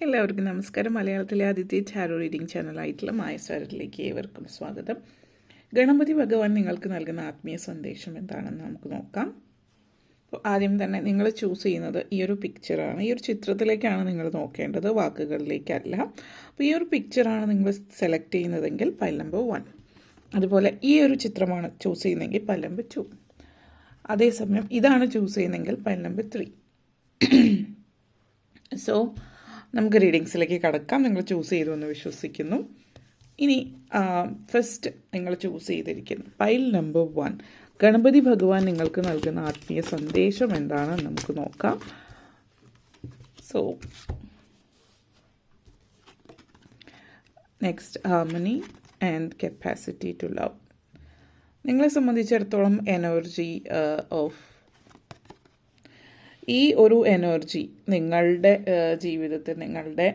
എല്ലാവർക്കും നമസ്കാരം. മലയാളത്തിലെ ആദ്യത്തെ ചാരോ റീഡിംഗ് ചാനലായിട്ടുള്ള മായസ്വരത്തിലേക്ക് ഏവർക്കും സ്വാഗതം. ഗണപതി ഭഗവാൻ നിങ്ങൾക്ക് നൽകുന്ന ആത്മീയ സന്ദേശം എന്താണെന്ന് നമുക്ക് നോക്കാം. അപ്പോൾ ആദ്യം തന്നെ നിങ്ങൾ ചൂസ് ചെയ്യുന്നത് ഈ ഒരു പിക്ചറാണ് ഈ ഒരു ചിത്രത്തിലേക്കാണ് നിങ്ങൾ നോക്കേണ്ടത്. വാക്കുകളിലേക്കല്ല. അപ്പോൾ ഈ ഒരു പിക്ചറാണ് നിങ്ങൾ സെലക്ട് ചെയ്യുന്നതെങ്കിൽ പൈൽ നമ്പർ വൺ അതുപോലെ ഈ ഒരു ചിത്രമാണ് ചൂസ് ചെയ്യുന്നതെങ്കിൽ പൈൽ നമ്പർ ടു അതേസമയം ഇതാണ് ചൂസ് ചെയ്യുന്നതെങ്കിൽ പൈൽ നമ്പർ ത്രീ സോ നമുക്ക് റീഡിങ്സിലേക്ക് കടക്കാം. നിങ്ങൾ ചൂസ് ചെയ്തു എന്ന് വിശ്വസിക്കുന്നു. ഇനി ഫസ്റ്റ് നിങ്ങൾ ചൂസ് ചെയ്തിരിക്കുന്നു. പൈൽ നമ്പർ വൺ ഗണപതി ഭഗവാൻ നിങ്ങൾക്ക് നൽകുന്ന ആത്മീയ സന്ദേശം എന്താണെന്ന് നമുക്ക് നോക്കാം. So next harmony and capacity to love നിങ്ങളെ സംബന്ധിച്ചിടത്തോളം എനർജി ഓഫ് ഈ ഒരു എനർജി നിങ്ങളുടെ ജീവിതത്തിൽ നിങ്ങളുടെ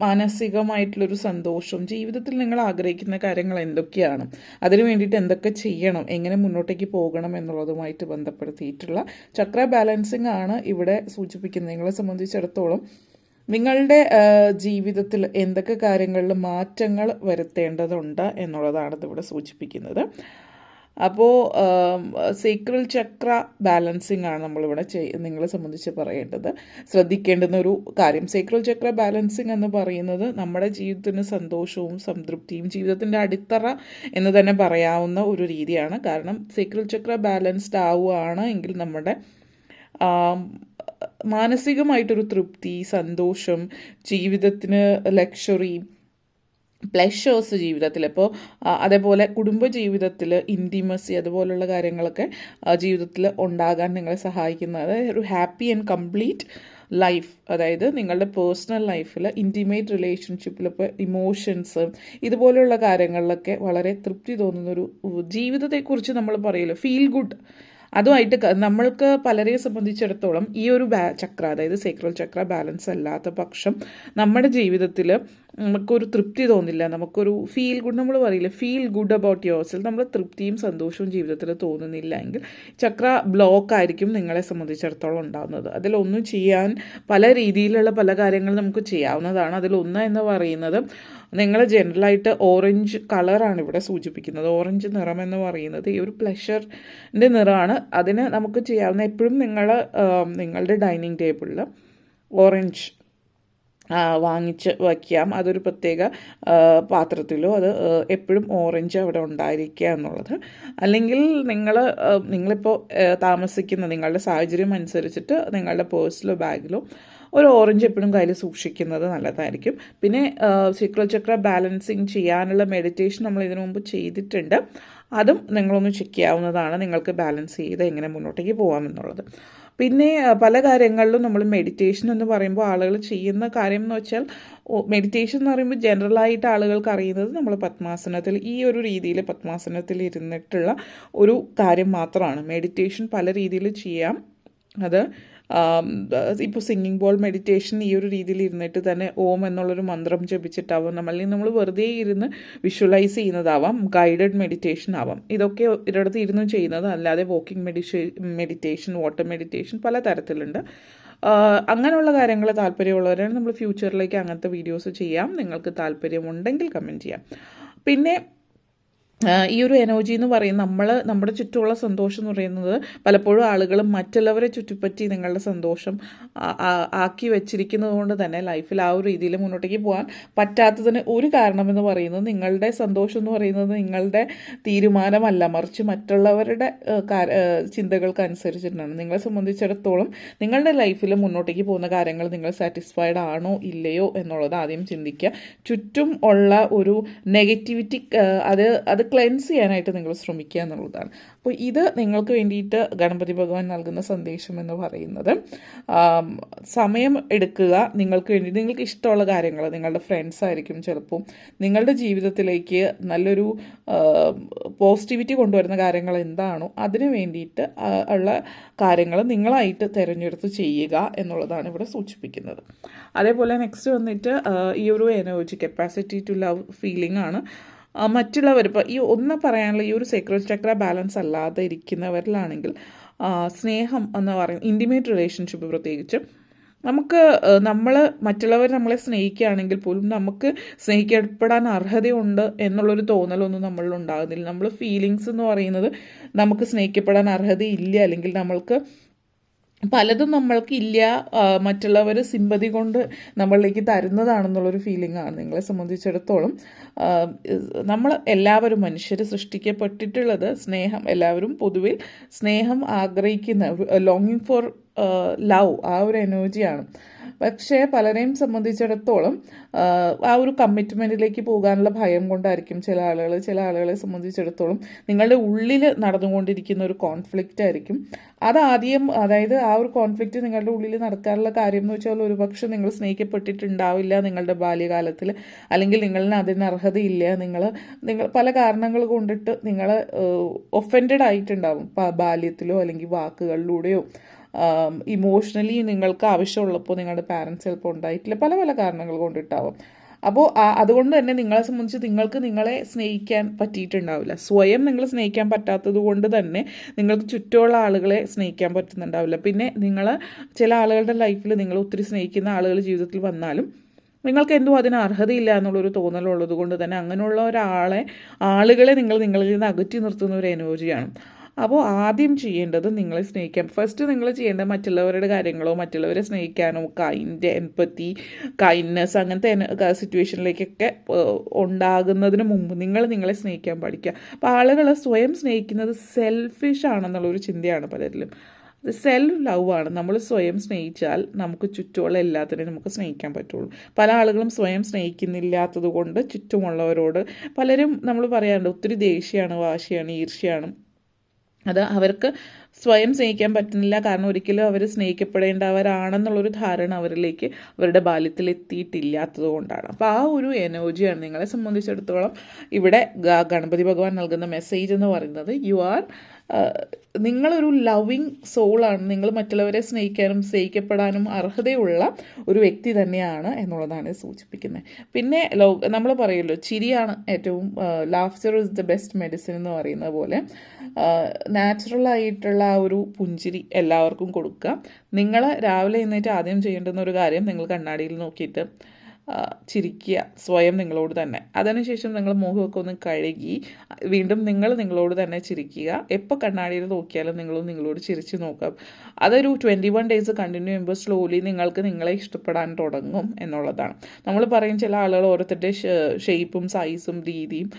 മാനസികമായിട്ടുള്ളൊരു സന്തോഷം ജീവിതത്തിൽ നിങ്ങൾ ആഗ്രഹിക്കുന്ന കാര്യങ്ങൾ എന്തൊക്കെയാണ് അതിനു വേണ്ടിയിട്ട് എന്തൊക്കെ ചെയ്യണം എങ്ങനെ മുന്നോട്ടേക്ക് പോകണം എന്നുള്ളതുമായിട്ട് ബന്ധപ്പെടുത്തിയിട്ടുള്ള ചക്ര ബാലൻസിങ് ആണ് ഇവിടെ സൂചിപ്പിക്കുന്നത്. നിങ്ങളെ സംബന്ധിച്ചിടത്തോളം നിങ്ങളുടെ ജീവിതത്തിൽ എന്തൊക്കെ കാര്യങ്ങളിൽ മാറ്റങ്ങൾ വരുത്തേണ്ടതുണ്ട് എന്നുള്ളതാണ് ഇതിവിടെ സൂചിപ്പിക്കുന്നത്. അപ്പോൾ സീക്രൽ ചക്ര ബാലൻസിങ് ആണ് നമ്മളിവിടെ ചെയ് നിങ്ങളെ സംബന്ധിച്ച് പറയേണ്ടത്. ശ്രദ്ധിക്കേണ്ടുന്ന ഒരു കാര്യം സീക്രൽ ചക്ര ബാലൻസിങ് എന്ന് പറയുന്നത് നമ്മുടെ ജീവിതത്തിന് സന്തോഷവും സംതൃപ്തിയും ജീവിതത്തിന്റെ അടിത്തറ എന്ന് തന്നെ പറയാവുന്ന ഒരു രീതിയാണ്. കാരണം സീക്രൽ ചക്ര ബാലൻസ്ഡ് ആവുകയാണ് എങ്കിൽ നമ്മുടെ മാനസികമായിട്ടൊരു തൃപ്തി സന്തോഷം ജീവിതത്തിന് ലക്ഷറി പ്ലഷേഴ്സ് ജീവിതത്തിൽ. ഇപ്പോൾ അതേപോലെ കുടുംബ ജീവിതത്തിൽ ഇന്റിമസി അതുപോലുള്ള കാര്യങ്ങളൊക്കെ ജീവിതത്തിൽ ഉണ്ടാകാൻ നിങ്ങളെ സഹായിക്കുന്നത് അതായത് ഒരു ഹാപ്പി ആൻഡ് കംപ്ലീറ്റ് ലൈഫ് അതായത് നിങ്ങളുടെ പേഴ്സണൽ ലൈഫിൽ ഇന്റിമേറ്റ് റിലേഷൻഷിപ്പിൽ ഇപ്പോൾ ഇമോഷൻസ് ഇതുപോലെയുള്ള കാര്യങ്ങളിലൊക്കെ വളരെ തൃപ്തി തോന്നുന്നൊരു ജീവിതത്തെക്കുറിച്ച് നമ്മൾ പറയുമല്ലോ ഫീൽ ഗുഡ് അതുമായിട്ട് നമ്മൾക്ക് പലരെയും സംബന്ധിച്ചിടത്തോളം ഈ ഒരു ബാ ചക്ര അതായത് സേക്രൽ ചക്ര ബാലൻസ് അല്ലാത്ത പക്ഷം നമ്മുടെ ജീവിതത്തിൽ നമുക്കൊരു തൃപ്തി തോന്നില്ല. നമുക്കൊരു ഫീൽ ഗുഡ് നമ്മൾ പറയില്ല feel good about yourself നമ്മൾ തൃപ്തിയും സന്തോഷവും ജീവിതത്തിൽ തോന്നുന്നില്ല എങ്കിൽ ചക്ര ബ്ലോക്ക് ആയിരിക്കും നിങ്ങളെ സംബന്ധിച്ചിടത്തോളം ഉണ്ടാകുന്നത് അതിലൊന്നും ചെയ്യാൻ പല രീതിയിലുള്ള പല കാര്യങ്ങൾ നമുക്ക് ചെയ്യാവുന്നതാണ്. അതിലൊന്ന് എന്ന് പറയുന്നത് നിങ്ങൾ ജനറലായിട്ട് ഓറഞ്ച് കളറാണ് ഇവിടെ സൂചിപ്പിക്കുന്നത്. ഓറഞ്ച് നിറം എന്ന് പറയുന്നത് ഈ ഒരു പ്ലഷറിന്റെ നിറമാണ്. അതിന് നമുക്ക് ചെയ്യാവുന്ന എപ്പോഴും നിങ്ങൾ നിങ്ങളുടെ ഡൈനിങ് ടേബിളിൽ ഓറഞ്ച് വാങ്ങിച്ച് വയ്ക്കാം. അതൊരു പ്രത്യേക പാത്രത്തിലോ അത് എപ്പോഴും ഓറഞ്ച് അവിടെ ഉണ്ടായിരിക്കുക എന്നുള്ളത്. അല്ലെങ്കിൽ നിങ്ങൾ നിങ്ങളിപ്പോൾ താമസിക്കുന്ന നിങ്ങളുടെ സാഹചര്യം അനുസരിച്ചിട്ട് നിങ്ങളുടെ പേഴ്സിലോ ബാഗിലോ ഒരു ഓറഞ്ച് എപ്പോഴും കയ്യിൽ സൂക്ഷിക്കുന്നത് നല്ലതായിരിക്കും. പിന്നെ ചക്ര ബാലൻസിങ് ചെയ്യാനുള്ള മെഡിറ്റേഷൻ നമ്മൾ ഇതിനു മുമ്പ് ചെയ്തിട്ടുണ്ട്. അതും നിങ്ങളൊന്ന് ചെക്ക് ചെയ്യാവുന്നതാണ് നിങ്ങൾക്ക് ബാലൻസ് ചെയ്ത് എങ്ങനെ മുന്നോട്ടേക്ക് പോകാമെന്നുള്ളത് പിന്നെ പല കാര്യങ്ങളിലും നമ്മൾ മെഡിറ്റേഷൻ എന്ന് പറയുമ്പോൾ ആളുകൾ ചെയ്യുന്ന കാര്യം എന്ന് വെച്ചാൽ മെഡിറ്റേഷൻ എന്ന് പറയുമ്പോൾ ജനറലായിട്ട് ആളുകൾക്ക് അറിയുന്നത് നമ്മൾ പത്മാസനത്തിൽ ഈ ഒരു രീതിയിൽ പത്മാസനത്തിൽ ഇരുന്നിട്ടുള്ള ഒരു കാര്യം മാത്രമാണ്. മെഡിറ്റേഷൻ പല രീതിയിൽ ചെയ്യാം. അത് ഇപ്പോൾ സിംഗിങ് ബോൾ മെഡിറ്റേഷൻ ഈ ഒരു രീതിയിൽ ഇരുന്നിട്ട് തന്നെ ഓം എന്നുള്ളൊരു മന്ത്രം ജപിച്ചിട്ടാവാം അല്ലെങ്കിൽ നമ്മൾ വെറുതെ ഇരുന്ന് വിഷ്വലൈസ് ചെയ്യുന്നതാവാം ഗൈഡഡ് മെഡിറ്റേഷൻ ആവാം. ഇതൊക്കെ ഒരിടത്ത് ഇരുന്ന് ചെയ്യുന്നത് അല്ലാതെ വോക്കിംഗ് മെഡിറ്റേ മെഡിറ്റേഷൻ വാട്ടർ മെഡിറ്റേഷൻ പല തരത്തിലുണ്ട്. അങ്ങനെയുള്ള കാര്യങ്ങൾ താല്പര്യമുള്ളവരാണ് നമ്മൾ ഫ്യൂച്ചറിലേക്ക് അങ്ങനത്തെ വീഡിയോസ് ചെയ്യാം. നിങ്ങൾക്ക് താല്പര്യമുണ്ടെങ്കിൽ കമന്റ് ചെയ്യാം. പിന്നെ ഈ ഒരു എനർജി എന്ന് പറയുന്നത് നമ്മൾ നമ്മുടെ ചുറ്റുമുള്ള സന്തോഷം എന്ന് പറയുന്നത് പലപ്പോഴും ആളുകൾ മറ്റുള്ളവരെ ചുറ്റിപ്പറ്റി നിങ്ങളുടെ സന്തോഷം ആക്കി വെച്ചിരിക്കുന്നത് കൊണ്ട് തന്നെ ലൈഫിൽ ആ ഒരു രീതിയിൽ മുന്നോട്ടേക്ക് പോകാൻ പറ്റാത്തതിന് ഒരു കാരണമെന്ന് പറയുന്നത് നിങ്ങളുടെ സന്തോഷം എന്ന് പറയുന്നത് നിങ്ങളുടെ തീരുമാനമല്ല. മറിച്ച് മറ്റുള്ളവരുടെ ചിന്തകൾക്കനുസരിച്ചിട്ടാണ്. നിങ്ങളെ സംബന്ധിച്ചിടത്തോളം നിങ്ങളുടെ ലൈഫിൽ മുന്നോട്ടേക്ക് പോകുന്ന കാര്യങ്ങൾ നിങ്ങൾ സാറ്റിസ്ഫൈഡ് ആണോ ഇല്ലയോ എന്നുള്ളത് ആദ്യം ചിന്തിക്കുക. ചുറ്റും ഉള്ള ഒരു നെഗറ്റിവിറ്റി അത് അത് ക്ലെൻസ് ചെയ്യാനായിട്ട് നിങ്ങൾ ശ്രമിക്കുക എന്നുള്ളതാണ്. അപ്പോൾ ഇത് നിങ്ങൾക്ക് വേണ്ടിയിട്ട് ഗണപതി ഭഗവാൻ നൽകുന്ന സന്ദേശം എന്ന് പറയുന്നത് സമയം എടുക്കുക നിങ്ങൾക്ക് വേണ്ടി നിങ്ങൾക്ക് ഇഷ്ടമുള്ള കാര്യങ്ങൾ നിങ്ങളുടെ ഫ്രണ്ട്സ് ആയിരിക്കും ചിലപ്പം നിങ്ങളുടെ ജീവിതത്തിലേക്ക് നല്ലൊരു പോസിറ്റിവിറ്റി കൊണ്ടുവരുന്ന കാര്യങ്ങൾ എന്താണോ അതിന് വേണ്ടിയിട്ട് ഉള്ള കാര്യങ്ങൾ നിങ്ങളായിട്ട് തിരഞ്ഞെടുത്ത് ചെയ്യുക എന്നുള്ളതാണ് ഇവിടെ സൂചിപ്പിക്കുന്നത്. അതേപോലെ നെക്സ്റ്റ് വന്നിട്ട് ഈ ഒരു energy capacity to love feeling ആണ്. മറ്റുള്ളവർ ഇപ്പോൾ ഈ ഒന്ന് പറയാനുള്ള ഈ ഒരു സേക്രൽ ചക്ര ബാലൻസ് അല്ലാതെ ഇരിക്കുന്നവരിലാണെങ്കിൽ സ്നേഹം എന്ന് പറയുന്നത് ഇന്റിമേറ്റ് റിലേഷൻഷിപ്പ് പ്രത്യേകിച്ച് നമുക്ക് നമ്മൾ മറ്റുള്ളവർ നമ്മളെ സ്നേഹിക്കുകയാണെങ്കിൽ പോലും നമുക്ക് സ്നേഹിക്കപ്പെടാൻ അർഹതയുണ്ട് എന്നുള്ളൊരു തോന്നലൊന്നും നമ്മളിൽ ഉണ്ടാകുന്നില്ല. നമ്മൾ ഫീലിങ്സ് എന്ന് പറയുന്നത് നമുക്ക് സ്നേഹിക്കപ്പെടാൻ അർഹതയില്ല അല്ലെങ്കിൽ നമ്മൾക്ക് പലതും നമ്മൾക്ക് ഇല്ല മറ്റുള്ളവർ സിമ്പതി കൊണ്ട് നമ്മളിലേക്ക് തരുന്നതാണെന്നുള്ളൊരു ഫീലിംഗ് ആണ് നിങ്ങളെ സംബന്ധിച്ചിടത്തോളം. നമ്മൾ എല്ലാവരും മനുഷ്യർ സൃഷ്ടിക്കപ്പെട്ടിട്ടുള്ളത് സ്നേഹം എല്ലാവരും പൊതുവിൽ സ്നേഹം ആഗ്രഹിക്കുന്ന ലോങ്ങിങ് ഫോർ ലവ് ആ ഒരു എനർജിയാണ്. പക്ഷേ പലരെയും സംബന്ധിച്ചിടത്തോളം ആ ഒരു കമ്മിറ്റ്മെന്റിലേക്ക് പോകാനുള്ള ഭയം കൊണ്ടായിരിക്കും ചില ആളുകൾ ചില ആളുകളെ സംബന്ധിച്ചിടത്തോളം നിങ്ങളുടെ ഉള്ളിൽ നടന്നുകൊണ്ടിരിക്കുന്ന ഒരു കോൺഫ്ലിക്റ്റ് ആയിരിക്കും. അത് ആദ്യം അതായത് ആ ഒരു കോൺഫ്ലിക്റ്റ് നിങ്ങളുടെ ഉള്ളിൽ നടക്കാനുള്ള കാര്യം എന്ന് വെച്ചാൽ ഒരുപക്ഷെ നിങ്ങൾ സ്നേഹിക്കപ്പെട്ടിട്ടുണ്ടാവില്ല നിങ്ങളുടെ ബാല്യകാലത്തിൽ അല്ലെങ്കിൽ നിങ്ങളിന് അതിന് അർഹതയില്ല നിങ്ങൾ നിങ്ങൾ പല കാരണങ്ങൾ കൊണ്ടിട്ട് നിങ്ങൾ ഒഫൻഡഡ് ആയിട്ടുണ്ടാവും ബാല്യത്തിലോ അല്ലെങ്കിൽ വാക്കുകളിലൂടെയോ. ഇമോഷണലി നിങ്ങൾക്ക് ആവശ്യമുള്ളപ്പോൾ നിങ്ങളുടെ പാരൻസ് ചിലപ്പോൾ ഉണ്ടായിട്ടില്ല. പല പല കാരണങ്ങൾ കൊണ്ടിട്ടാവും. അപ്പോൾ അതുകൊണ്ട് തന്നെ നിങ്ങളെ സംബന്ധിച്ച് നിങ്ങൾക്ക് നിങ്ങളെ സ്നേഹിക്കാൻ പറ്റിയിട്ടുണ്ടാവില്ല. സ്വയം നിങ്ങൾ സ്നേഹിക്കാൻ പറ്റാത്തത് കൊണ്ട് തന്നെ നിങ്ങൾക്ക് ചുറ്റുമുള്ള ആളുകളെ സ്നേഹിക്കാൻ പറ്റുന്നുണ്ടാവില്ല. പിന്നെ നിങ്ങൾ ചില ആളുകളുടെ ലൈഫിൽ നിങ്ങൾ ഒത്തിരി സ്നേഹിക്കുന്ന ആളുകൾ ജീവിതത്തിൽ വന്നാലും നിങ്ങൾക്ക് എന്തോ അതിന് അർഹതയില്ല എന്നുള്ളൊരു തോന്നലുള്ളത് കൊണ്ട് തന്നെ അങ്ങനെയുള്ള ഒരാളെ ആളുകളെ നിങ്ങൾ നിങ്ങളിൽ നിന്ന് അകറ്റി നിർത്തുന്ന ഒരു എനർജിയാണ് അപ്പോൾ ആദ്യം ചെയ്യേണ്ടത് നിങ്ങളെ സ്നേഹിക്കാൻ. ഫസ്റ്റ് നിങ്ങൾ ചെയ്യേണ്ടത് മറ്റുള്ളവരുടെ കാര്യങ്ങളോ മറ്റുള്ളവരെ സ്നേഹിക്കാനോ കൈൻഡ് എമ്പത്തി കൈൻഡ്നെസ് അങ്ങനത്തെ സിറ്റുവേഷനിലേക്കൊക്കെ ഉണ്ടാകുന്നതിന് മുമ്പ് നിങ്ങൾ നിങ്ങളെ സ്നേഹിക്കാൻ പഠിക്കുക അപ്പോൾ ആളുകളെ സ്വയം സ്നേഹിക്കുന്നത് സെൽഫിഷ് ആണെന്നുള്ളൊരു ചിന്തയാണ് പലരിലും. സെൽഫ് ലവ് ആണ്. നമ്മൾ സ്വയം സ്നേഹിച്ചാൽ നമുക്ക് ചുറ്റുമുള്ള എല്ലാത്തിനെയും നമുക്ക് സ്നേഹിക്കാൻ പറ്റുള്ളൂ. പല ആളുകളും സ്വയം സ്നേഹിക്കുന്നില്ലാത്തത് കൊണ്ട് ചുറ്റുമുള്ളവരോട് പലരും നമ്മൾ പറയാറുണ്ട് ഒത്തിരി ദേഷ്യമാണ് വാശിയാണ് ഈർഷ്യയാണ് അത് അവർക്ക് സ്വയം സ്നേഹിക്കാൻ പറ്റുന്നില്ല. കാരണം ഒരിക്കലും അവർ സ്നേഹിക്കപ്പെടേണ്ടവരാണെന്നുള്ളൊരു ധാരണ അവരിലേക്ക് അവരുടെ ബാല്യത്തിൽ എത്തിയിട്ടില്ലാത്തത് കൊണ്ടാണ് അപ്പോൾ ആ ഒരു എനർജിയാണ് നിങ്ങളെ സംബന്ധിച്ചിടത്തോളം ഇവിടെ ഗണപതി ഭഗവാൻ നൽകുന്ന മെസ്സേജ് എന്ന് പറയുന്നത്. യു ആർ നിങ്ങളൊരു ലവിങ് സോളാണ് നിങ്ങൾ മറ്റുള്ളവരെ സ്നേഹിക്കാനും സ്നേഹിക്കപ്പെടാനും അർഹതയുള്ള ഒരു വ്യക്തി തന്നെയാണ് എന്നുള്ളതാണ് സൂചിപ്പിക്കുന്നത്. പിന്നെ നമ്മൾ പറയുമല്ലോ ചിരിയാണ് ഏറ്റവും laughter is the best medicine എന്ന് പറയുന്നത് പോലെ നാച്ചുറലായിട്ടുള്ള ആ ഒരു പുഞ്ചിരി എല്ലാവർക്കും കൊടുക്കുക. നിങ്ങൾ രാവിലെ എന്നിട്ട് ആദ്യം ചെയ്യേണ്ടുന്ന ഒരു കാര്യം നിങ്ങൾ കണ്ണാടിയിൽ നോക്കിയിട്ട് ചിരിക്കുക സ്വയം നിങ്ങളോട് തന്നെ. അതിനുശേഷം നിങ്ങൾ മുഖമൊക്കെ ഒന്ന് കഴുകി വീണ്ടും നിങ്ങൾ നിങ്ങളോട് തന്നെ ചിരിക്കുക. എപ്പോൾ കണ്ണാടിയിൽ നോക്കിയാലും നിങ്ങളും നിങ്ങളോട് ചിരിച്ച് നോക്കാം അതൊരു ട്വന്റി വൺ ഡേയ്സ് കണ്ടിന്യൂ ചെയ്യുമ്പോൾ സ്ലോലി നിങ്ങൾക്ക് നിങ്ങളെ ഇഷ്ടപ്പെടാൻ തുടങ്ങും എന്നുള്ളതാണ്. നമ്മൾ പറയും ചില ആളുകൾ ഓരോരുത്തരുടെ ഷേപ്പും സൈസും രീതിയും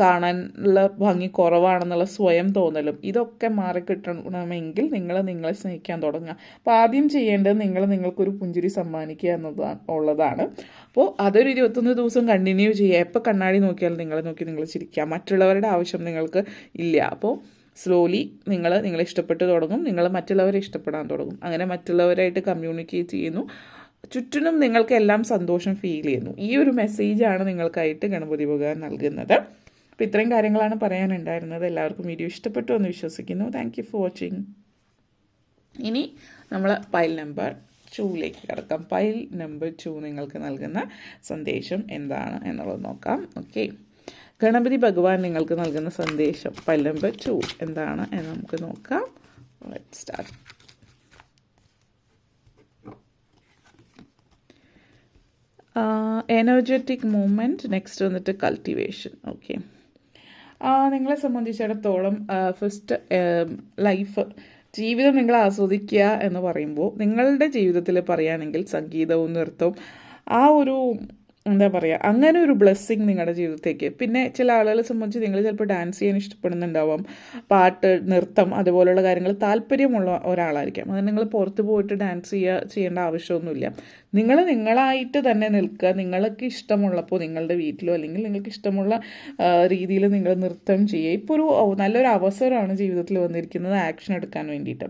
കാണാനുള്ള ഭംഗി കുറവാണെന്നുള്ള സ്വയം തോന്നലും ഇതൊക്കെ മാറിക്കിട്ടണമെങ്കിൽ നിങ്ങൾ നിങ്ങളെ സ്നേഹിക്കാൻ തുടങ്ങുക. അപ്പോൾ ആദ്യം ചെയ്യേണ്ടത് നിങ്ങൾ നിങ്ങൾക്കൊരു പുഞ്ചിരി സമ്മാനിക്കുക എന്നതാണ് ഉള്ളതാണ്. അപ്പോൾ അതൊരു ഇരുപത്തൊന്ന് ദിവസം കണ്ടിന്യൂ ചെയ്യുക. എപ്പോൾ കണ്ണാടി നോക്കിയാലും നിങ്ങളെ നോക്കി നിങ്ങൾ ചിരിക്കുക. മറ്റുള്ളവരുടെ ആവശ്യം നിങ്ങൾക്ക് ഇല്ല. അപ്പോൾ സ്ലോലി നിങ്ങൾ നിങ്ങളെ ഇഷ്ടപ്പെട്ട് തുടങ്ങും. നിങ്ങൾ മറ്റുള്ളവരെ ഇഷ്ടപ്പെടാൻ തുടങ്ങും. അങ്ങനെ മറ്റുള്ളവരായിട്ട് കമ്മ്യൂണിക്കേറ്റ് ചെയ്യുന്നു. ചുറ്റിനും നിങ്ങൾക്ക് എല്ലാം സന്തോഷം ഫീൽ ചെയ്യുന്നു. ഈ ഒരു മെസ്സേജാണ് നിങ്ങൾക്കായിട്ട് ഗണപതി ഭഗവാൻ നൽകുന്നത്. അപ്പോൾ ഇത്രയും കാര്യങ്ങളാണ് പറയാനുണ്ടായിരുന്നത്. എല്ലാവർക്കും വീഡിയോ ഇഷ്ടപ്പെട്ടു എന്ന് വിശ്വസിക്കുന്നു. താങ്ക് യു ഫോർ വാച്ചിങ് ഇനി നമ്മൾ പൈൽ നമ്പർ ടൂയിലേക്ക് കിടക്കാം. പൈൽ നമ്പർ ടു നിങ്ങൾക്ക് നൽകുന്ന സന്ദേശം എന്താണ് എന്നുള്ളത് നോക്കാം. ഓക്കെ ഗണപതി ഭഗവാൻ നിങ്ങൾക്ക് നൽകുന്ന സന്ദേശം പൈൽ നമ്പർ ടു എന്താണ് എന്ന് നമുക്ക് നോക്കാം. സ്റ്റാർട്ട് എനർജറ്റിക് മൂവ്മെന്റ് നെക്സ്റ്റ് വന്നിട്ട് കൾട്ടിവേഷൻ ഓക്കെ നിങ്ങളെ സംബന്ധിച്ചിടത്തോളം ഫസ്റ്റ് ലൈഫ് ജീവിതം നിങ്ങൾ ആസ്വദിക്കുക എന്ന് പറയുമ്പോൾ നിങ്ങളുടെ ജീവിതത്തിൽ പറയുകയാണെങ്കിൽ സംഗീതവും നൃത്തവും ആ ഒരു എന്താ പറയുക അങ്ങനെ ഒരു ബ്ലെസ്സിങ് നിങ്ങളുടെ ജീവിതത്തേക്ക്. പിന്നെ ചില ആളുകളെ സംബന്ധിച്ച് നിങ്ങൾ ചിലപ്പോൾ ഡാൻസ് ചെയ്യാൻ ഇഷ്ടപ്പെടുന്നുണ്ടാവാം പാട്ട് നൃത്തം അതുപോലുള്ള കാര്യങ്ങൾ താല്പര്യമുള്ള ഒരാളായിരിക്കാം. അത് നിങ്ങൾ പുറത്ത് പോയിട്ട് ഡാൻസ് ചെയ്യുക ചെയ്യേണ്ട ആവശ്യമൊന്നുമില്ല. നിങ്ങൾ നിങ്ങളായിട്ട് തന്നെ നിൽക്കുക. നിങ്ങൾക്ക് ഇഷ്ടമുള്ളപ്പോൾ നിങ്ങളുടെ വീട്ടിലോ അല്ലെങ്കിൽ നിങ്ങൾക്ക് ഇഷ്ടമുള്ള രീതിയിൽ നിങ്ങൾ നൃത്തം ചെയ്യുക. ഇപ്പോൾ ഒരു നല്ലൊരു അവസരമാണ് ജീവിതത്തിൽ വന്നിരിക്കുന്നത് ആക്ഷൻ എടുക്കാൻ വേണ്ടിയിട്ട്.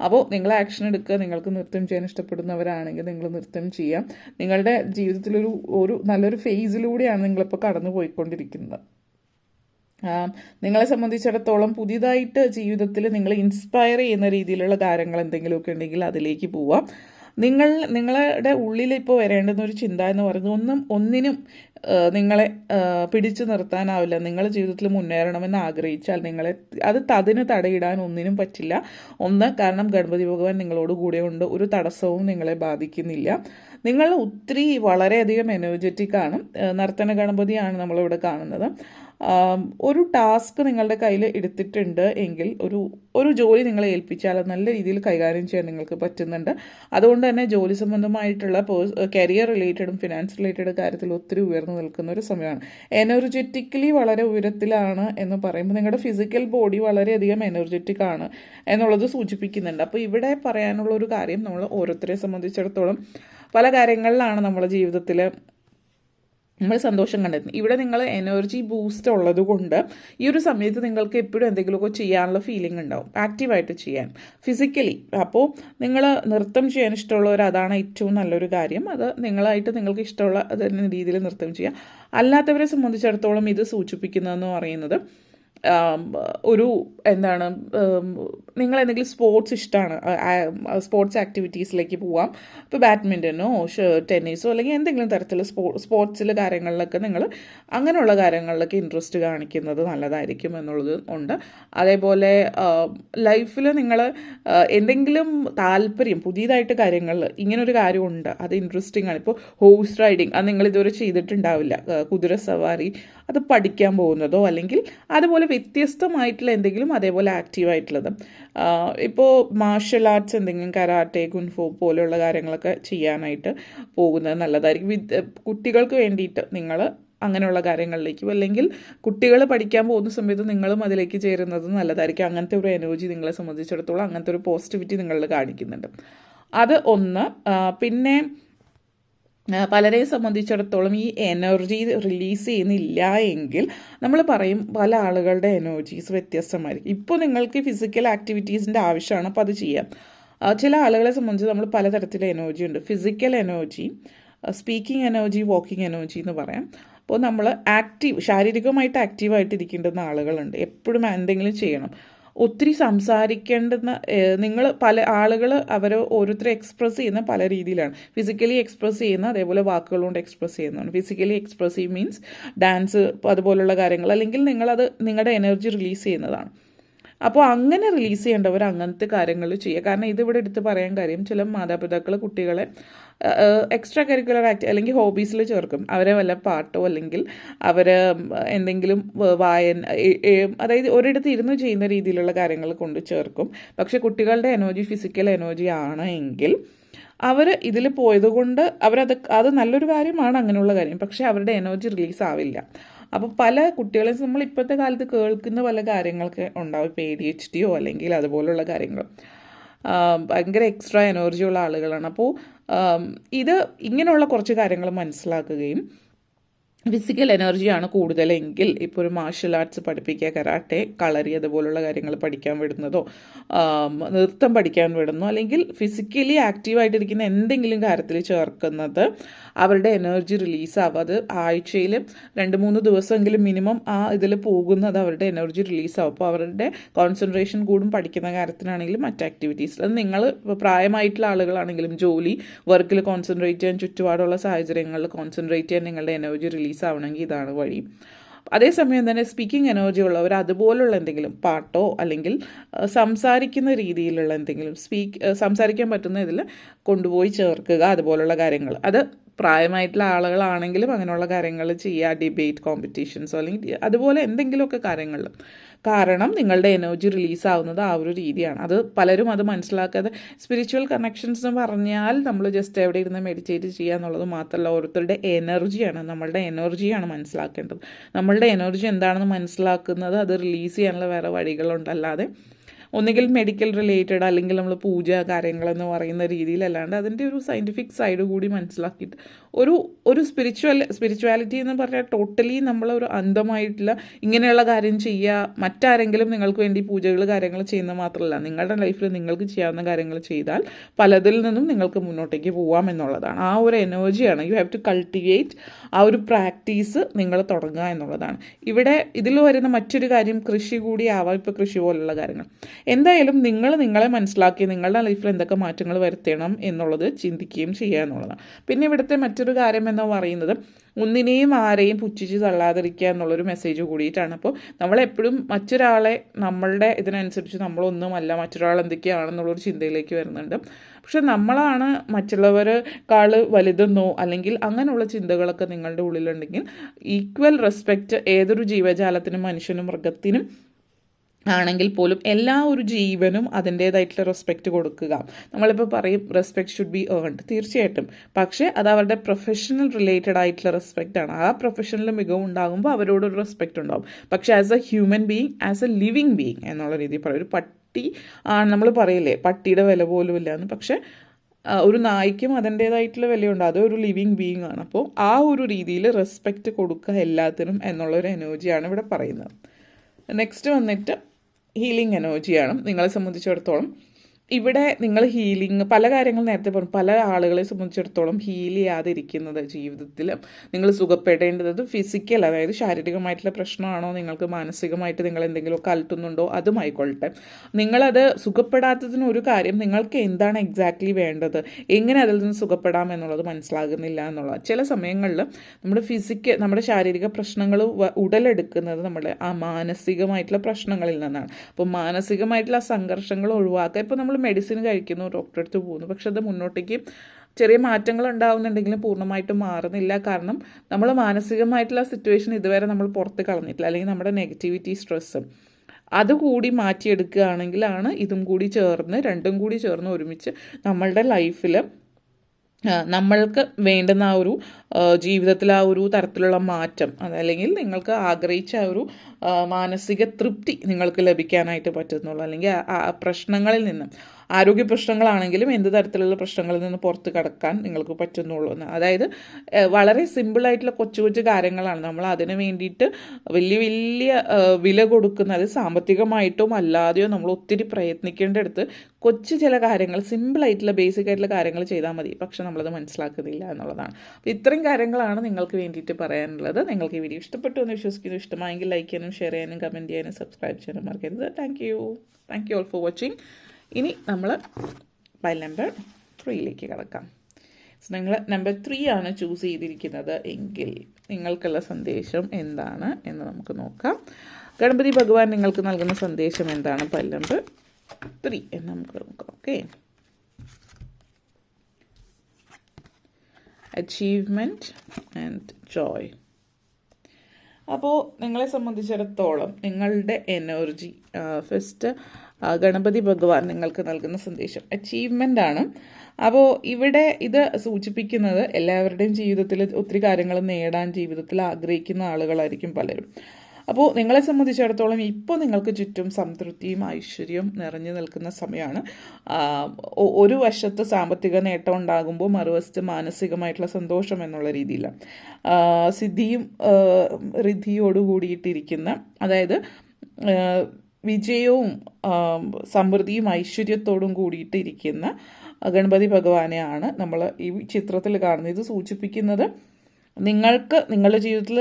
അപ്പോൾ നിങ്ങൾ ആക്ഷൻ എടുക്കുക നിങ്ങൾക്ക് നൃത്തം ചെയ്യാൻ ഇഷ്ടപ്പെടുന്നവരാണെങ്കിൽ നിങ്ങൾ നൃത്തം ചെയ്യാം നിങ്ങളുടെ ജീവിതത്തിലൊരു ഒരു നല്ലൊരു ഫേസിലൂടെയാണ് നിങ്ങളിപ്പോൾ കടന്നു പോയിക്കൊണ്ടിരിക്കുന്നത്. നിങ്ങളെ സംബന്ധിച്ചിടത്തോളം പുതിയതായിട്ട് ജീവിതത്തിൽ നിങ്ങൾ ഇൻസ്പയർ ചെയ്യുന്ന രീതിയിലുള്ള കാര്യങ്ങൾ എന്തെങ്കിലുമൊക്കെ ഉണ്ടെങ്കിൽ അതിലേക്ക് പോവാം. നിങ്ങൾ നിങ്ങളുടെ ഉള്ളിൽ ഇപ്പോൾ വരേണ്ടുന്ന ഒരു ചിന്ത എന്ന് പറയുന്നത് ഒന്നും ഒന്നിനും നിങ്ങളെ പിടിച്ചു നിർത്താനാവില്ല. നിങ്ങൾ ജീവിതത്തിൽ മുന്നേറണമെന്ന് ആഗ്രഹിച്ചാൽ നിങ്ങളെ അത് തതിന് തടയിടാൻ ഒന്നിനും പറ്റില്ല. ഒന്ന് കാരണം ഗണപതി ഭഗവാൻ നിങ്ങളോട് കൂടെ ഉണ്ട്. ഒരു തടസ്സവും നിങ്ങളെ ബാധിക്കുന്നില്ല. നിങ്ങൾ ഒത്തിരി വളരെയധികം എനർജറ്റിക് ആണ്. നർത്തന ഗണപതിയാണ് നമ്മളിവിടെ കാണുന്നത്. ഒരു ടാസ്ക് നിങ്ങളുടെ കയ്യിൽ എടുത്തിട്ടുണ്ട് എങ്കിൽ ഒരു ഒരു ജോലി നിങ്ങളെ ഏൽപ്പിച്ചാൽ നല്ല രീതിയിൽ കൈകാര്യം ചെയ്യാൻ നിങ്ങൾക്ക് പറ്റുന്നുണ്ട്. അതുകൊണ്ട് തന്നെ ജോലി സംബന്ധമായിട്ടുള്ള കരിയർ റിലേറ്റഡും ഫിനാൻസ് റിലേറ്റഡ് കാര്യത്തിൽ ഒത്തിരി ഉയർന്നു നിൽക്കുന്ന ഒരു സമയമാണ്. എനർജറ്റിക്കലി വളരെ ഉയരത്തിലാണ് എന്ന് പറയുമ്പോൾ നിങ്ങളുടെ ഫിസിക്കൽ ബോഡി വളരെയധികം എനർജറ്റിക് ആണ് എന്നുള്ളത് സൂചിപ്പിക്കുന്നുണ്ട്. അപ്പോൾ ഇവിടെ പറയാനുള്ള ഒരു കാര്യം നമ്മൾ ഓരോരുത്തരെ സംബന്ധിച്ചിടത്തോളം പല കാര്യങ്ങളിലാണ് നമ്മുടെ ജീവിതത്തിൽ നമ്മൾ സന്തോഷം കണ്ടെത്തുന്നത് ഇവിടെ നിങ്ങൾ എനർജി ബൂസ്റ്റ് ഉള്ളത് കൊണ്ട് ഈ ഒരു സമയത്ത് നിങ്ങൾക്ക് എപ്പോഴും എന്തെങ്കിലുമൊക്കെ ചെയ്യാനുള്ള ഫീലിംഗ് ഉണ്ടാവും. ആക്റ്റീവായിട്ട് ചെയ്യാൻ. ഫിസിക്കലി അപ്പോൾ നിങ്ങൾ നൃത്തം ചെയ്യാൻ ഇഷ്ടമുള്ളവർ അതാണ് ഏറ്റവും നല്ലൊരു കാര്യം. അത് നിങ്ങളായിട്ട് നിങ്ങൾക്ക് ഇഷ്ടമുള്ള രീതിയിൽ നൃത്തം ചെയ്യുക അല്ലാത്തവരെ സംബന്ധിച്ചിടത്തോളം ഇത് സൂചിപ്പിക്കുന്നതെന്ന് പറയുന്നത് ഒരു എന്താണ് നിങ്ങൾ എന്തെങ്കിലും സ്പോർട്സ് ഇഷ്ടമാണ് സ്പോർട്സ് ആക്ടിവിറ്റീസിലേക്ക് പോവാം. ഇപ്പോൾ ബാഡ്മിന്റനോ ടെന്നീസോ അല്ലെങ്കിൽ എന്തെങ്കിലും തരത്തിലുള്ള സ്പോ സ്പോർട്സിൽ കാര്യങ്ങളിലൊക്കെ നിങ്ങൾ അങ്ങനെയുള്ള കാര്യങ്ങളിലൊക്കെ ഇൻട്രസ്റ്റ് കാണിക്കുന്നത് നല്ലതായിരിക്കും എന്നുള്ളത് ഉണ്ട്. അതേപോലെ ലൈഫിൽ നിങ്ങൾ എന്തെങ്കിലും താല്പര്യം പുതിയതായിട്ട് കാര്യങ്ങൾ ഇങ്ങനൊരു കാര്യമുണ്ട് അത് ഇൻട്രസ്റ്റിംഗ് ആണ്. ഇപ്പോൾ ഹോഴ്സ് റൈഡിങ് അത് നിങ്ങൾ ഇതുവരെ ചെയ്തിട്ടുണ്ടാവില്ല കുതിര സവാരി അത് പഠിക്കാൻ പോകുന്നതോ അല്ലെങ്കിൽ അതുപോലെ വ്യത്യസ്തമായിട്ടുള്ള എന്തെങ്കിലും അതേപോലെ ആക്റ്റീവ് ആയിട്ടുള്ളത്. ഇപ്പോൾ മാർഷൽ ആർട്സ് എന്തെങ്കിലും കരാട്ടെ കുൻഫോ പോലെയുള്ള കാര്യങ്ങളൊക്കെ ചെയ്യാനായിട്ട് പോകുന്നത് നല്ലതായിരിക്കും. കുട്ടികൾക്ക് വേണ്ടിയിട്ട് നിങ്ങൾ അങ്ങനെയുള്ള കാര്യങ്ങളിലേക്കും അല്ലെങ്കിൽ കുട്ടികൾ പഠിക്കാൻ പോകുന്ന സമയത്ത് നിങ്ങളും അതിലേക്ക് ചേരുന്നത് നല്ലതായിരിക്കും. അങ്ങനത്തെ ഒരു എനർജി നിങ്ങളെ സംബന്ധിച്ചിടത്തോളം അങ്ങനത്തെ ഒരു പോസിറ്റിവിറ്റി നിങ്ങളിൽ കാണിക്കുന്നുണ്ട്. അത് ഒന്ന് പിന്നെ പലരെയും സംബന്ധിച്ചിടത്തോളം ഈ എനർജി റിലീസ് ചെയ്യുന്നില്ല എങ്കിൽ നമ്മൾ പറയും പല ആളുകളുടെ എനർജീസ് വ്യത്യസ്തമായിരിക്കും. ഇപ്പോൾ നിങ്ങൾക്ക് ഫിസിക്കൽ ആക്ടിവിറ്റീസിന്റെ ആവശ്യമാണ് അപ്പോൾ അത് ചെയ്യാം. ചില ആളുകളെ സംബന്ധിച്ച് നമ്മൾ പലതരത്തിലെ എനർജി ഉണ്ട്. Physical energy speaking energy walking energy എന്ന് പറയാം. അപ്പോൾ നമ്മൾ ആക്റ്റീവ് ശാരീരികമായിട്ട് ആക്റ്റീവായിട്ട് ഇരിക്കേണ്ടുന്ന ആളുകളുണ്ട്. എപ്പോഴും എന്തെങ്കിലും ചെയ്യണം. ഒത്തിരി സംസാരിക്കേണ്ടുന്ന നിങ്ങൾ പല ആളുകൾ അവർ ഓരോരുത്തരെ എക്സ്പ്രസ് ചെയ്യുന്ന പല രീതിയിലാണ്. ഫിസിക്കലി എക്സ്പ്രസ് ചെയ്യുന്ന അതേപോലെ വാക്കുകൾ കൊണ്ട് എക്സ്പ്രസ് ചെയ്യുന്നതാണ്. ഫിസിക്കലി എക്സ്പ്രസീവ് മീൻസ് ഡാൻസ് അതുപോലുള്ള കാര്യങ്ങൾ അല്ലെങ്കിൽ നിങ്ങളത് നിങ്ങളുടെ എനർജി റിലീസ് ചെയ്യുന്നതാണ്. അപ്പോൾ അങ്ങനെ റിലീസ് ചെയ്യേണ്ടവർ അങ്ങനത്തെ കാര്യങ്ങൾ ചെയ്യുക. കാരണം ഇതിവിടെ എടുത്ത് പറയാൻ കാര്യം ചില മാതാപിതാക്കൾ കുട്ടികളെ എക്സ്ട്രാ കരിക്കുലർ ആക്ടി അല്ലെങ്കിൽ ഹോബീസിൽ ചേർക്കും. അവരെ വല്ല പാട്ടോ അല്ലെങ്കിൽ അവർ എന്തെങ്കിലും വായന അതായത് ഒരിടത്ത് ഇരുന്ന് ചെയ്യുന്ന രീതിയിലുള്ള കാര്യങ്ങൾ കൊണ്ട് ചേർക്കും. പക്ഷെ കുട്ടികളുടെ എനർജി ഫിസിക്കൽ എനർജി ആണ് എങ്കിൽ അവർ ഇതിൽ പോയതുകൊണ്ട് അവരത് അത് നല്ലൊരു കാര്യമാണ് അങ്ങനെയുള്ള കാര്യം. പക്ഷേ അവരുടെ എനർജി റിലീസ് ആവില്ല. അപ്പോൾ പല കുട്ടികളെ നമ്മൾ ഇപ്പോഴത്തെ കാലത്ത് കേൾക്കുന്ന പല കാര്യങ്ങളൊക്കെ ഉണ്ടാവും. ഇപ്പോൾ എ ഡി എച്ച് ഡിയോ അല്ലെങ്കിൽ അതുപോലുള്ള കാര്യങ്ങൾ ഭയങ്കര എക്സ്ട്രാ എനർജി ഉള്ള ആളുകളാണ്. അപ്പോൾ ഇത് ഇങ്ങനെയുള്ള കുറച്ച് കാര്യങ്ങൾ മനസ്സിലാക്കുകയും ഫിസിക്കൽ എനർജിയാണ് കൂടുതലെങ്കിൽ ഇപ്പോൾ ഒരു മാർഷൽ ആർട്സ് പഠിപ്പിക്കുക കരാട്ടെ കളറി അതുപോലുള്ള കാര്യങ്ങൾ പഠിക്കാൻ വിടുന്നതോ നൃത്തം പഠിക്കാൻ വിടുന്നോ അല്ലെങ്കിൽ ഫിസിക്കലി ആക്റ്റീവായിട്ടിരിക്കുന്ന എന്തെങ്കിലും കാര്യത്തിൽ ചേർക്കുന്നത് അവരുടെ എനർജി റിലീസ് ആവും അത് ആഴ്ചയിൽ രണ്ട് മൂന്ന് ദിവസമെങ്കിലും മിനിമം ആ ഇതിൽ പോകുന്നത് അവരുടെ എനർജി റിലീസ് ആവും. അപ്പോൾ അവരുടെ കോൺസെൻട്രേഷൻ കൂടും പഠിക്കുന്ന കാര്യത്തിനാണെങ്കിലും മറ്റ് ആക്ടിവിറ്റീസ് അത് നിങ്ങൾ പ്രായമായിട്ടുള്ള ആളുകളാണെങ്കിലും ജോലി വർക്കിൽ കോൺസെൻട്രേറ്റ് ചെയ്യാൻ ചുറ്റുപാടുള്ള സാഹചര്യങ്ങളിൽ കോൺസെൻട്രേറ്റ് ചെയ്യാൻ നിങ്ങളുടെ എനർജി റിലീസ് ആവണമെങ്കിൽ ഇതാണ് വഴി. അതേസമയം തന്നെ സ്പീക്കിംഗ് എനർജി ഉള്ളവർ അതുപോലുള്ള എന്തെങ്കിലും പാട്ടോ അല്ലെങ്കിൽ സംസാരിക്കുന്ന രീതിയിലുള്ള എന്തെങ്കിലും സ്പീക്ക് സംസാരിക്കാൻ പറ്റുന്ന ഇതിൽ കൊണ്ടുപോയി ചേർക്കുക അതുപോലുള്ള കാര്യങ്ങൾ. അത് പ്രായമായിട്ടുള്ള ആളുകളാണെങ്കിലും അങ്ങനെയുള്ള കാര്യങ്ങൾ ചെയ്യുക ഡിബേറ്റ് കോമ്പറ്റീഷൻസോ അല്ലെങ്കിൽ അതുപോലെ എന്തെങ്കിലുമൊക്കെ കാര്യങ്ങൾ കാരണം നിങ്ങളുടെ എനർജി റിലീസ് ആവുന്നത് ആ ഒരു രീതിയാണ്. അത് പലരും അത് മനസ്സിലാക്കാതെ സ്പിരിച്വൽ കണക്ഷൻസ് എന്ന് പറഞ്ഞാൽ നമ്മൾ ജസ്റ്റ് എവിടെ ഇരുന്ന് മെഡിറ്റേറ്റ് ചെയ്യുക എന്നുള്ളത് മാത്രമല്ല ഓരോരുത്തരുടെ എനർജിയാണ് നമ്മളുടെ എനർജിയാണ് മനസ്സിലാക്കേണ്ടത്. നമ്മളുടെ എനർജി എന്താണെന്ന് മനസ്സിലാക്കുന്നത് അത് റിലീസ് ചെയ്യാനുള്ള വേറെ വഴികളുണ്ടല്ലാതെ ഒന്നുകിൽ മെഡിക്കൽ റിലേറ്റഡ് അല്ലെങ്കിൽ നമ്മൾ പൂജ കാര്യങ്ങളെന്ന് പറയുന്ന രീതിയിലല്ലാണ്ട് അതിന്റെ ഒരു സയന്റിഫിക് സൈഡ് കൂടി മനസ്സിലാക്കിയിട്ട് ഒരു ഒരു സ്പിരിച്വൽ സ്പിരിച്വാലിറ്റി എന്ന് പറഞ്ഞാൽ ടോട്ടലി നമ്മളൊരു അന്ധമായിട്ടുള്ള ഇങ്ങനെയുള്ള കാര്യം ചെയ്യുക മറ്റാരെങ്കിലും നിങ്ങൾക്ക് വേണ്ടി പൂജകൾ കാര്യങ്ങൾ ചെയ്യുന്നത് മാത്രമല്ല. നിങ്ങളുടെ ലൈഫിൽ നിങ്ങൾക്ക് ചെയ്യാവുന്ന കാര്യങ്ങൾ ചെയ്താൽ പലതിൽ നിന്നും നിങ്ങൾക്ക് മുന്നോട്ടേക്ക് പോവാം എന്നുള്ളതാണ്. ആ ഒരു എനർജിയാണ് യു ഹാവ് ടു കൾട്ടിവേറ്റ് ആ ഒരു പ്രാക്ടീസ് നിങ്ങൾ തുടങ്ങുക എന്നുള്ളതാണ്. ഇവിടെ ഇതിൽ വരുന്ന മറ്റൊരു കാര്യം കൃഷി കൂടി ആവാം. ഇപ്പോൾ കൃഷി പോലുള്ള കാര്യങ്ങൾ. എന്തായാലും നിങ്ങൾ നിങ്ങളെ മനസ്സിലാക്കി നിങ്ങളുടെ ലൈഫിൽ എന്തൊക്കെ മാറ്റങ്ങൾ വരുത്തണം എന്നുള്ളത് ചിന്തിക്കുകയും ചെയ്യുക എന്നുള്ളതാണ്. പിന്നെ ഇവിടുത്തെ മറ്റൊരു കാര്യം എന്ന് പറയുന്നത് ഒന്നിനെയും ആരെയും പുച്ഛിച്ച് തള്ളാതിരിക്കുക എന്നുള്ളൊരു മെസ്സേജ് കൂടിയിട്ടാണ്. അപ്പോൾ നമ്മളെപ്പോഴും മറ്റൊരാളെ നമ്മളുടെ ഇതിനനുസരിച്ച് നമ്മളൊന്നുമല്ല മറ്റൊരാൾ എന്തൊക്കെയാണെന്നുള്ളൊരു ചിന്തയിലേക്ക് വരുന്നുണ്ട്. പക്ഷെ നമ്മളാണ് മറ്റുള്ളവരെക്കാൾ വലുതെന്നോ അല്ലെങ്കിൽ അങ്ങനെയുള്ള ചിന്തകളൊക്കെ നിങ്ങളുടെ ഉള്ളിലുണ്ടെങ്കിൽ ഈക്വൽ റെസ്പെക്റ്റ് ഏതൊരു ജീവജാലത്തിനും മനുഷ്യനും മൃഗത്തിനും ആണെങ്കിൽ പോലും എല്ലാ ഒരു ജീവനും അതിന്റേതായിട്ടുള്ള റെസ്പെക്റ്റ് കൊടുക്കുക. നമ്മളിപ്പോൾ പറയും റെസ്പെക്ട് ഷുഡ് ബി ഏൺഡ് തീർച്ചയായിട്ടും. പക്ഷേ അത് അവരുടെ പ്രൊഫഷണൽ റിലേറ്റഡ് ആയിട്ടുള്ള റെസ്പെക്റ്റ് ആണ്. ആ പ്രൊഫഷണൽ മികവ് ഉണ്ടാകുമ്പോൾ അവരോടൊരു റെസ്പെക്റ്റ് ഉണ്ടാകും പക്ഷേ as a human being as a living being എന്നുള്ള രീതിയിൽ പറയും. ഒരു പട്ടി ആണ് നമ്മൾ പറയില്ലേ? പട്ടിയുടെ വില പോലും ഇല്ലയെന്ന് പക്ഷേ ഒരു നായ്ക്കും അതിന്റേതായിട്ടുള്ള വിലയുണ്ട്. അത് ഒരു ലിവിങ് ബീങ് ആണ്. അപ്പോൾ ആ ഒരു രീതിയിൽ റെസ്പെക്റ്റ് കൊടുക്കുക എല്ലാത്തിനും എന്നുള്ളൊരു എനർജിയാണ് ഇവിടെ പറയുന്നത്. നെക്സ്റ്റ് വന്നിട്ട് ഹീലിംഗ് എനർജിയാണ് നിങ്ങളെ സംബന്ധിച്ചിടത്തോളം ഇവിടെ നിങ്ങൾ ഹീലിംഗ് പല കാര്യങ്ങൾ നേരത്തെ പറഞ്ഞു. പല ആളുകളെ സംബന്ധിച്ചിടത്തോളം ഹീൽ ചെയ്യാതിരിക്കുന്നത് ജീവിതത്തിൽ നിങ്ങൾ സുഖപ്പെടേണ്ടത് ഫിസിക്കൽ അതായത് ശാരീരികമായിട്ടുള്ള പ്രശ്നമാണോ നിങ്ങൾക്ക് മാനസികമായിട്ട് നിങ്ങൾ എന്തെങ്കിലുമൊക്കെ അലട്ടുന്നുണ്ടോ അതുമായിക്കൊള്ളട്ടെ നിങ്ങളത് സുഖപ്പെടാത്തതിന് ഒരു കാര്യം നിങ്ങൾക്ക് എന്താണ് എക്സാക്ട്ലി വേണ്ടത്? എങ്ങനെ അതിൽ നിന്ന് സുഖപ്പെടാം എന്നുള്ളത് മനസ്സിലാകുന്നില്ല എന്നുള്ളത്. ചില സമയങ്ങളിൽ നമ്മുടെ ഫിസിക്കൽ നമ്മുടെ ശാരീരിക പ്രശ്നങ്ങൾ ഉടലെടുക്കുന്നത് നമ്മുടെ ആ മാനസികമായിട്ടുള്ള പ്രശ്നങ്ങളിൽ നിന്നാണ്. അപ്പോൾ മാനസികമായിട്ടുള്ള സംഘർഷങ്ങൾ ഒഴിവാക്കുക. ഇപ്പോൾ നമ്മൾ മെഡിസിൻ കഴിക്കുന്നു ഡോക്ടറെ അടുത്ത് പോകുന്നു. പക്ഷെ അത് മുന്നോട്ടേക്ക് ചെറിയ മാറ്റങ്ങൾ ഉണ്ടാകുന്നുണ്ടെങ്കിലും പൂർണമായിട്ടും മാറുന്നില്ല. കാരണം നമ്മൾ മാനസികമായിട്ടുള്ള സിറ്റുവേഷൻ ഇതുവരെ നമ്മൾ പുറത്ത് കളഞ്ഞിട്ടില്ല. അല്ലെങ്കിൽ നമ്മുടെ നെഗറ്റിവിറ്റി സ്ട്രെസ്സ് അതുകൂടി മാറ്റിയെടുക്കുകയാണെങ്കിലാണ് ഇതും കൂടി ചേർന്ന് രണ്ടും കൂടി ചേർന്ന് ഒരുമിച്ച് നമ്മളുടെ ലൈഫിൽ നമ്മൾക്ക് വേണ്ടുന്ന ആ ഒരു ജീവിതത്തിൽ ആ ഒരു തരത്തിലുള്ള മാറ്റം അതല്ലെങ്കിൽ നിങ്ങൾക്ക് ആഗ്രഹിച്ച ആ ഒരു മാനസിക തൃപ്തി നിങ്ങൾക്ക് ലഭിക്കാനായിട്ട് പറ്റുന്നുള്ളൂ. അല്ലെങ്കിൽ ആ പ്രശ്നങ്ങളിൽ നിന്ന് ആരോഗ്യ പ്രശ്നങ്ങളാണെങ്കിലും എന്ത് തരത്തിലുള്ള പ്രശ്നങ്ങളിൽ നിന്ന് പുറത്ത് കടക്കാൻ നിങ്ങൾക്ക് പറ്റുന്നുള്ളൂ എന്ന്. അതായത് വളരെ സിമ്പിളായിട്ടുള്ള കൊച്ചു കൊച്ചു കാര്യങ്ങളാണ്. നമ്മൾ അതിന് വേണ്ടിയിട്ട് വലിയ വലിയ വില കൊടുക്കുന്നത് സാമ്പത്തികമായിട്ടും അല്ലാതെയോ നമ്മൾ ഒത്തിരി അടുത്ത് കൊച്ചു ചില കാര്യങ്ങൾ സിമ്പിളായിട്ടുള്ള ബേസിക് ആയിട്ടുള്ള കാര്യങ്ങൾ ചെയ്താൽ മതി. പക്ഷെ നമ്മളത് മനസ്സിലാക്കുന്നില്ല എന്നുള്ളതാണ്. അപ്പോൾ ഇത്രയും കാര്യങ്ങളാണ് നിങ്ങൾക്ക് വേണ്ടിയിട്ട് പറയാനുള്ളത്. നിങ്ങൾക്ക് ഈ വീഡിയോ ഇഷ്ടപ്പെട്ടു എന്ന് വിശ്വസിക്കുന്നു. ഇഷ്ടമായെങ്കിൽ ലൈക്ക് ചെയ്യാനും ഷെയർ ചെയ്യാനും കമന്റ് ചെയ്യാനും സബ്സ്ക്രൈബ് ചെയ്യാനും മറക്കരുത്. Thank you thank you all for watching ഇനി നമ്മൾ ഫയൽ നമ്പർ ത്രീയിലേക്ക് കിടക്കാം. നിങ്ങൾ നമ്പർ ത്രീ ആണ് ചൂസ് ചെയ്തിരിക്കുന്നത് എങ്കിൽ നിങ്ങൾക്കുള്ള സന്ദേശം എന്താണ് എന്ന് നമുക്ക് നോക്കാം. ഗണപതി ഭഗവാൻ നിങ്ങൾക്ക് നൽകുന്ന സന്ദേശം എന്താണ്? പൈൽ നമ്പർ ത്രീ എന്ന് നമുക്ക് നോക്കാം ഓക്കെ അച്ചീവ്മെന്റ് ആൻഡ് ജോയ് അപ്പോൾ നിങ്ങളെ സംബന്ധിച്ചിടത്തോളം നിങ്ങളുടെ എനർജി ഫസ്റ്റ് ഗണപതി ഭഗവാൻ നിങ്ങൾക്ക് നൽകുന്ന സന്ദേശം. അച്ചീവ്മെന്റ് ആണ്. അപ്പോൾ ഇവിടെ ഇത് സൂചിപ്പിക്കുന്നത് എല്ലാവരുടെയും ജീവിതത്തിൽ ഒത്തിരി കാര്യങ്ങൾ നേടാൻ ജീവിതത്തിൽ ആഗ്രഹിക്കുന്ന ആളുകളായിരിക്കും പലരും. അപ്പോൾ നിങ്ങളെ സംബന്ധിച്ചിടത്തോളം ഇപ്പോൾ നിങ്ങൾക്ക് ചുറ്റും സംതൃപ്തിയും ഐശ്വര്യവും നിറഞ്ഞു നിൽക്കുന്ന സമയമാണ്. ഒരു വശത്ത് സാമ്പത്തിക നേട്ടം ഉണ്ടാകുമ്പോൾ മറുവശത്ത് മാനസികമായിട്ടുള്ള സന്തോഷം എന്നുള്ള രീതിയിലാണ് സിദ്ധിയും റിദ്ധിയോട് കൂടിയിട്ടിരിക്കുന്ന അതായത് വിജയവും സമൃദ്ധിയും ഐശ്വര്യത്തോടും കൂടിയിട്ടിരിക്കുന്ന ഗണപതി ഭഗവാനെയാണ് നമ്മൾ ഈ ചിത്രത്തിൽ കാണുന്നത്. ഇത് സൂചിപ്പിക്കുന്നത് നിങ്ങൾക്ക് നിങ്ങളുടെ ജീവിതത്തിൽ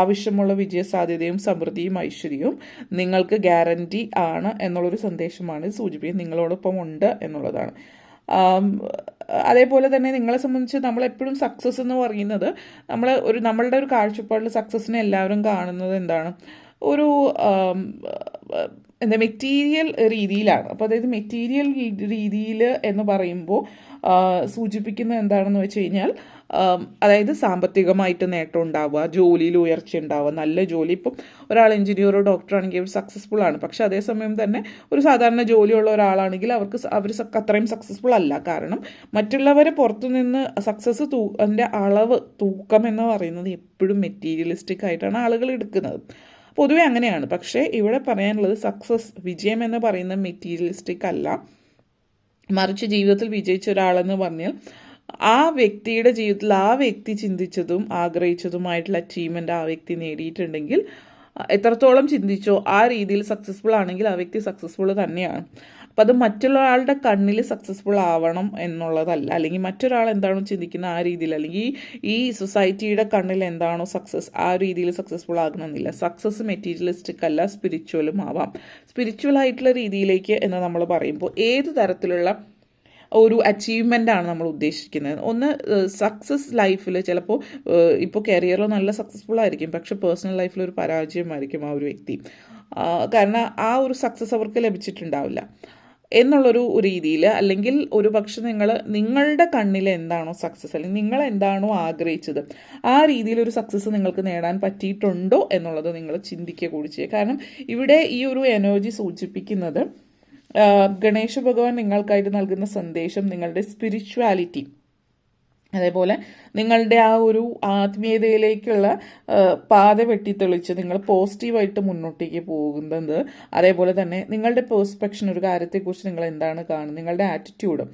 ആവശ്യമുള്ള വിജയ സാധ്യതയും സമൃദ്ധിയും ഐശ്വര്യവും നിങ്ങൾക്ക് ഗ്യാരണ്ടി ആണ് എന്നുള്ളൊരു സന്ദേശമാണ് ഇത് സൂചിപ്പിക്കുന്നത്. നിങ്ങളോടൊപ്പം ഉണ്ട് എന്നുള്ളതാണ്. അതേപോലെ തന്നെ നിങ്ങളെ സംബന്ധിച്ച് നമ്മളെപ്പോഴും സക്സസ് എന്ന് പറയുന്നത് നമ്മൾ ഒരു നമ്മളുടെ ഒരു കാഴ്ചപ്പാടിൽ സക്സസ്സിനെ എല്ലാവരും കാണുന്നത് എന്താണ്? ഒരു എന്താ മെറ്റീരിയൽ രീതിയിലാണ്. അപ്പോൾ അതായത് മെറ്റീരിയൽ രീതിയിൽ എന്ന് പറയുമ്പോൾ സൂചിപ്പിക്കുന്നത് എന്താണെന്ന് വെച്ച് കഴിഞ്ഞാൽ അതായത് സാമ്പത്തികമായിട്ട് നേട്ടം ഉണ്ടാവുക ജോലിയിൽ ഉയർച്ച ഉണ്ടാവുക നല്ല ജോലി. ഇപ്പം ഒരാൾ എഞ്ചിനീയറോ ഡോക്ടറോ ആണെങ്കിൽ അവർ സക്സസ്ഫുൾ ആണ്. പക്ഷെ അതേസമയം തന്നെ ഒരു സാധാരണ ജോലിയുള്ള ഒരാളാണെങ്കിൽ അവർക്ക് അവർ അത്രയും സക്സസ്ഫുൾ അല്ല. കാരണം മറ്റുള്ളവരെ പുറത്തുനിന്ന് സക്സസ് തൂ അളവ് തൂക്കം എന്ന് പറയുന്നത് എപ്പോഴും മെറ്റീരിയലിസ്റ്റിക് ആയിട്ടാണ് ആളുകൾ എടുക്കുന്നത്. പൊതുവെ അങ്ങനെയാണ്. പക്ഷേ ഇവിടെ പറയാനുള്ളത് സക്സസ് വിജയം എന്ന് പറയുന്ന മെറ്റീരിയലിസ്റ്റിക് അല്ല. മറിച്ച് ജീവിതത്തിൽ വിജയിച്ച ഒരാളെന്ന് പറഞ്ഞാൽ ആ വ്യക്തിയുടെ ജീവിതത്തിൽ ആ വ്യക്തി ചിന്തിച്ചതും ആഗ്രഹിച്ചതുമായിട്ടുള്ള അച്ചീവ്മെന്റ് ആ വ്യക്തി നേടിയിട്ടുണ്ടെങ്കിൽ എത്രത്തോളം ചിന്തിച്ചോ ആ രീതിയിൽ സക്സസ്ഫുൾ ആണെങ്കിൽ ആ വ്യക്തി സക്സസ്ഫുൾ തന്നെയാണ്. അപ്പം അത് മറ്റൊരാളുടെ കണ്ണിൽ സക്സസ്ഫുൾ ആവണം എന്നുള്ളതല്ല. അല്ലെങ്കിൽ മറ്റൊരാൾ എന്താണോ ചിന്തിക്കുന്ന ആ രീതിയിൽ അല്ലെങ്കിൽ ഈ സൊസൈറ്റിയുടെ കണ്ണിൽ എന്താണോ സക്സസ് ആ രീതിയിൽ സക്സസ്ഫുൾ ആകണമെന്നില്ല. സക്സസ് മെറ്റീരിയലിസ്റ്റിക് അല്ല സ്പിരിച്വലും ആവാം. സ്പിരിച്വൽ ആയിട്ടുള്ള രീതിയിലേക്ക് എന്ന് നമ്മൾ പറയുമ്പോൾ ഏത് തരത്തിലുള്ള ഒരു അച്ചീവ്മെന്റ് ആണ് നമ്മൾ ഉദ്ദേശിക്കുന്നത്? ഒന്ന് സക്സസ് ലൈഫിൽ ചിലപ്പോൾ ഇപ്പോൾ കരിയറിൽ നല്ല സക്സസ്ഫുൾ ആയിരിക്കും. പക്ഷെ പേഴ്സണൽ ലൈഫിൽ ഒരു പരാജയമായിരിക്കും ആ ഒരു വ്യക്തി. കാരണം ആ ഒരു സക്സസ് അവർക്ക് ലഭിച്ചിട്ടുണ്ടാവില്ല. എന്നുള്ളൊരു രീതിയിൽ അല്ലെങ്കിൽ ഒരു പക്ഷെ നിങ്ങൾ നിങ്ങളുടെ കണ്ണിൽ എന്താണോ സക്സസ് അല്ലെങ്കിൽ നിങ്ങൾ എന്താണോ ആഗ്രഹിച്ചത് ആ രീതിയിൽ ഒരു സക്സസ് നിങ്ങൾക്ക് നേടാൻ പറ്റിയിട്ടുണ്ടോ എന്നുള്ളത് നിങ്ങൾ ചിന്തിക്കുക കൂടി ചെയ്യുക. കാരണം ഇവിടെ ഈ ഒരു എനർജി സൂചിപ്പിക്കുന്നത് ഗണേശ ഭഗവാൻ നിങ്ങൾക്കായിട്ട് നൽകുന്ന സന്ദേശം നിങ്ങളുടെ സ്പിരിച്വാലിറ്റി അതേപോലെ നിങ്ങളുടെ ആ ഒരു ആത്മീയതയിലേക്കുള്ള പാത വെട്ടിത്തെളിച്ച് നിങ്ങൾ പോസിറ്റീവായിട്ട് മുന്നോട്ടേക്ക് പോകുന്നത്. അതേപോലെ തന്നെ നിങ്ങളുടെ പെർസ്പെക്ഷൻ ഒരു കാര്യത്തെക്കുറിച്ച് നിങ്ങൾ എന്താണ് കാണുന്നത്? നിങ്ങളുടെ ആറ്റിറ്റ്യൂഡും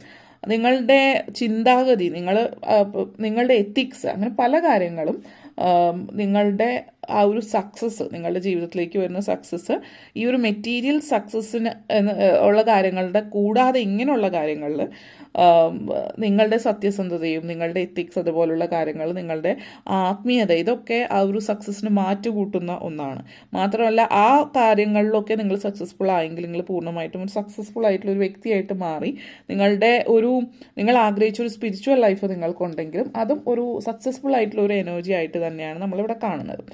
നിങ്ങളുടെ ചിന്താഗതി നിങ്ങൾ നിങ്ങളുടെ എത്തിക്സ് അങ്ങനെ പല കാര്യങ്ങളും നിങ്ങളുടെ ആ ഒരു സക്സസ് നിങ്ങളുടെ ജീവിതത്തിലേക്ക് വരുന്ന സക്സസ് ഈ ഒരു മെറ്റീരിയൽ സക്സസ്സിന് ഉള്ള കാര്യങ്ങളുടെ കൂടാതെ ഇങ്ങനെയുള്ള കാര്യങ്ങളിൽ നിങ്ങളുടെ സത്യസന്ധതയും നിങ്ങളുടെ എത്തിക്സ് അതുപോലുള്ള കാര്യങ്ങൾ നിങ്ങളുടെ ആത്മീയത ഇതൊക്കെ ആ ഒരു സക്സസ്സിന് മാറ്റുകൂട്ടുന്ന ഒന്നാണ്. മാത്രമല്ല ആ കാര്യങ്ങളിലൊക്കെ നിങ്ങൾ സക്സസ്ഫുൾ ആയെങ്കിൽ നിങ്ങൾ പൂർണമായിട്ടും ഒരു സക്സസ്ഫുൾ ആയിട്ടുള്ള ഒരു വ്യക്തിയായിട്ട് മാറി നിങ്ങളുടെ ഒരു നിങ്ങൾ ആഗ്രഹിച്ച ഒരു സ്പിരിച്വൽ ലൈഫ് നിങ്ങൾക്കുണ്ടെങ്കിലും അതും ഒരു സക്സസ്ഫുൾ ആയിട്ടുള്ള ഒരു എനർജി ആയിട്ട് തന്നെയാണ് നമ്മളിവിടെ കാണുന്നത്.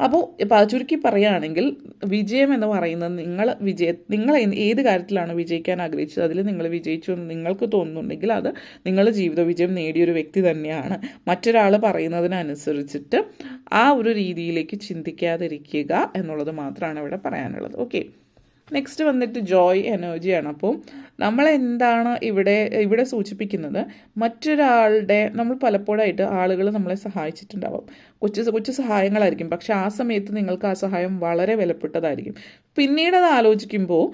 അപ്പോൾ ചുരുക്കി പറയുകയാണെങ്കിൽ വിജയം എന്ന് പറയുന്നത് നിങ്ങൾ വിജയ നിങ്ങൾ ഏത് കാര്യത്തിലാണ് വിജയിക്കാൻ ആഗ്രഹിച്ചത്? അതിൽ നിങ്ങൾ വിജയിച്ചു എന്ന് നിങ്ങൾക്ക് തോന്നുന്നുണ്ടെങ്കിൽ അത് നിങ്ങളുടെ ജീവിത വിജയം നേടിയൊരു വ്യക്തി തന്നെയാണ്. മറ്റൊരാൾ പറയുന്നതിനനുസരിച്ചിട്ട് ആ ഒരു രീതിയിലേക്ക് ചിന്തിക്കാതിരിക്കുക എന്നുള്ളത് മാത്രമാണ് ഇവിടെ പറയാനുള്ളത്. ഓക്കെ നെക്സ്റ്റ് വന്നിട്ട് ജോയ് എനർജിയാണ് അപ്പോൾ നമ്മൾ എന്താണ് ഇവിടെ ഇവിടെ സൂചിപ്പിക്കുന്നത്? മറ്റൊരാളുടെ നമ്മൾ പലപ്പോഴായിട്ട് ആളുകൾ നമ്മളെ സഹായിച്ചിട്ടുണ്ടാവും. കൊച്ചു കൊച്ചു സഹായങ്ങളായിരിക്കും. പക്ഷെ ആ സമയത്ത് നിങ്ങൾക്ക് ആ സഹായം വളരെ വിലപ്പെട്ടതായിരിക്കും. പിന്നീട് അത് ആലോചിക്കുമ്പോൾ